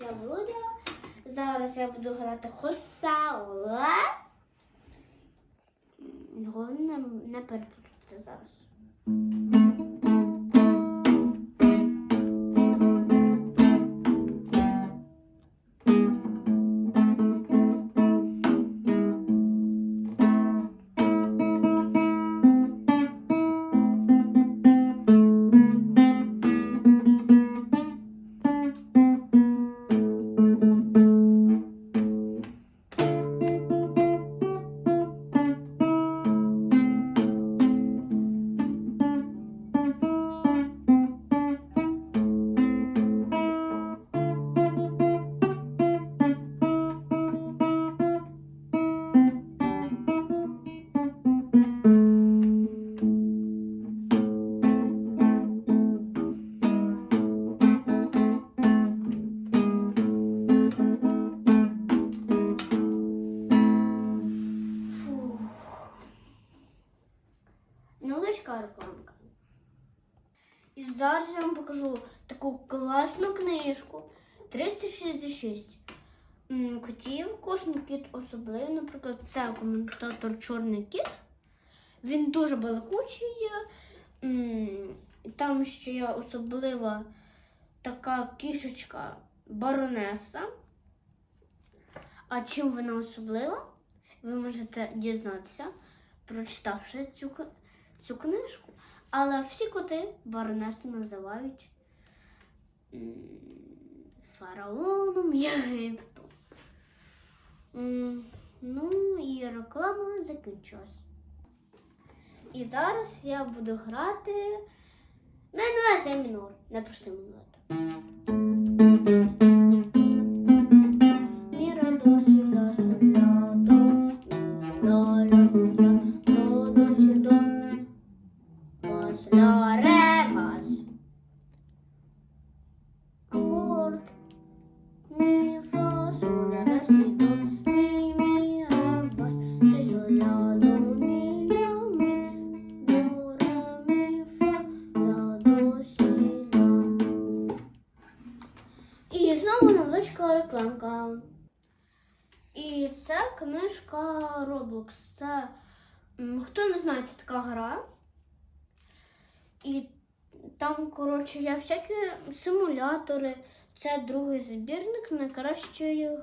я Володя. Зараз я буду грати хоса, головне не перепутати зараз. Невеличка рекламка. І зараз я вам покажу таку класну книжку 366 м, котів. Кожен кіт особливий. Наприклад, це коментатор Чорний кіт. Він дуже балакучий. Там ще є особлива така кішечка баронеса. А чим вона особлива? Ви можете дізнатися, прочитавши цю, цю книжку. Але всі коти баронесу називають фараоном Єгипту. Ну і реклама закінчилась. І зараз я буду грати ноте мінор, не простий мінор. Невеличка рекламка. І це книжка Roblox. Це хто не знає, це така гра. І там, коротше, є всякі симулятори. Це другий збірник найкращих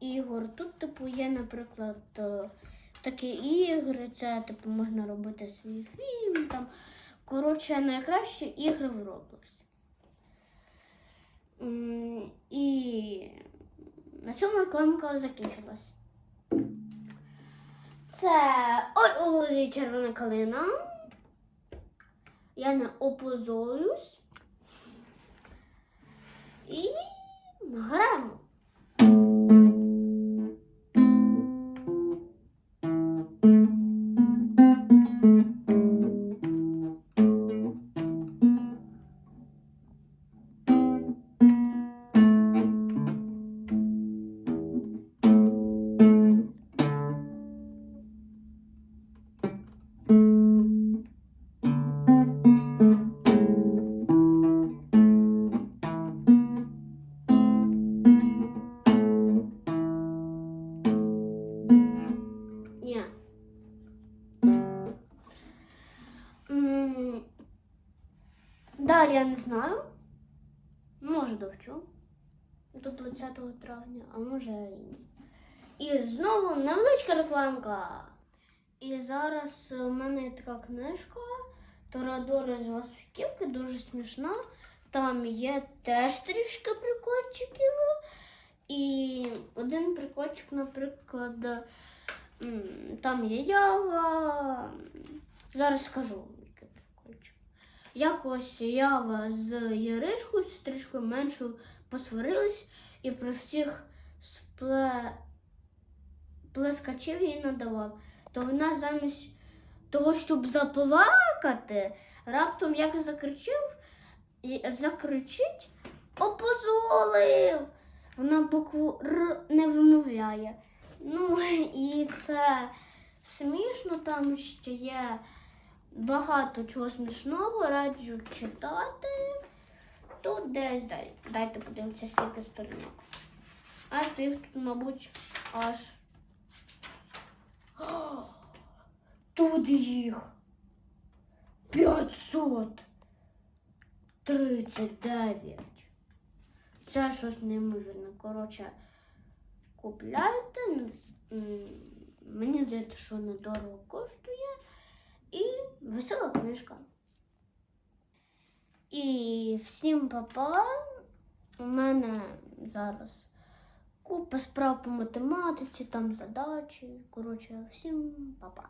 ігор. Тут, типу, є, наприклад, е, такі ігри, це типу можна робити свій фільм. Там. Коротше, найкращі ігри в Roblox. І на цьому рекламка закінчилась. Це ой, у червона калина. Я не опозорюсь. Я не знаю. Може довчу. До 20 травня, а може і ні. І знову невеличка рекламка. І зараз у мене є така книжка Торадора з Васильківки, дуже смішна. Там є теж трішки прикольчиків. І один прикольчик, наприклад, там є ява. Зараз скажу. Якось ява з Яришкою, трішки меншою посварились і про всіх спле... плескачів їй надавав. То вона замість того, щоб заплакати, раптом як закричав, і закричить, опозолив. Вона букву Р не вимовляє. Ну і це смішно, там ще є багато чого смішного, раджу читати. тут десь дай, дайте подивитися, скільки сторінок. А їх тут, мабуть, аж. Тут їх 539. Це щось неймовірне. Коротше, купляйте. Мені здається, що недорого коштує. І весела книжка. І всім папа. У мене зараз купа справ по математиці, там задачі. Коротше, всім папа.